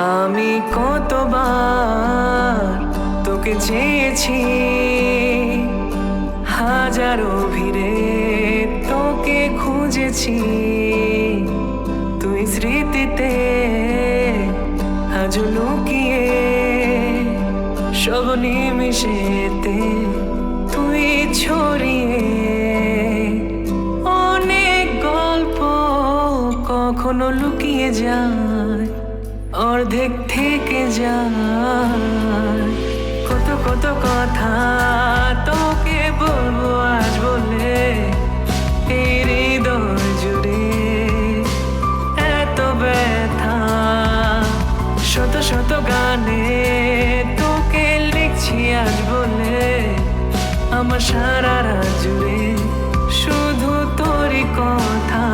আমি কতবার তোকে চেয়েছি, হাজারো ভিড়ে তোকে খুঁজেছি। তুই স্মৃতিতে আজ লুকিয়ে, সব নিমিশেতে তুই ছড়িয়ে। অনেক গল্প কখনো লুকিয়ে যায় অর্ধেক থেকে যায়। কত কত কথা তোকে বলব আজ বলে, এই হৃদয় জুড়ে এত ব্যথা। শত শত গানে তোকে লিখছি আজ বলে, আমার সারা রাত জুড়ে শুধু তোরই কথা।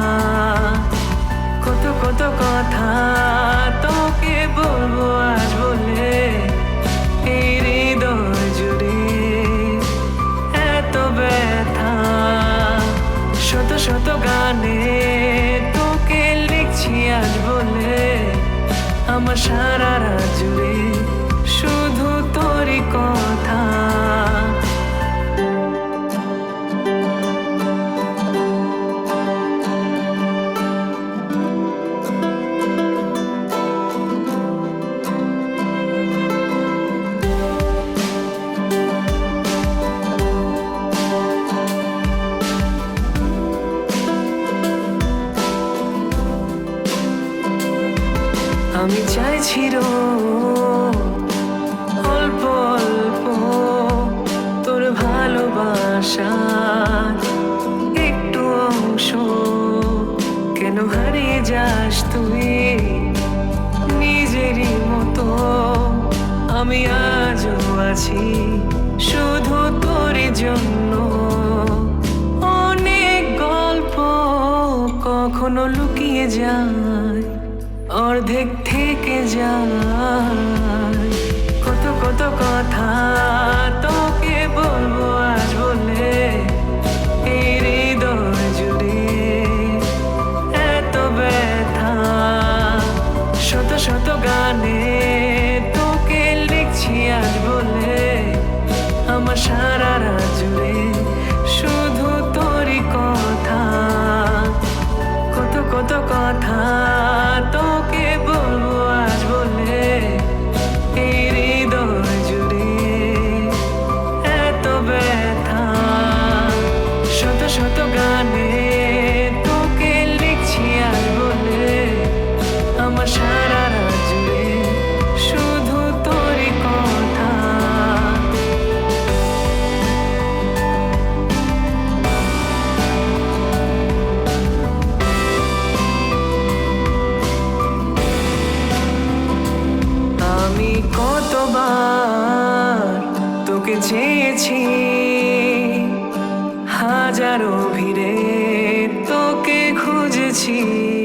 কত কত কথা লিখছি আজ বলে আমার সারা রাত জুড়ে। আমি চাইছি অল্প অল্প, তোর ভালোবাসা একটু অংশ। কেন হারিয়ে যাস তুই নিজেরই মতো? আমি আজও আছি শুধু তোর জন্য। অনেক গল্প কখনো লুকিয়ে যায়। অর্ধেক থেকে যায়। কত কত কথা তোকে বলব আজ বলে, এই হৃদয় জুড়ে এত ব্যথা। শত শত গানে তোকে লিখছি আজ বলে, আমার সারা রাত জুড়ে শুধু তোরই কথা। কত কত কথা চেয়েছি। হাজারো ভিড়ে তোকে খুঁজেছি।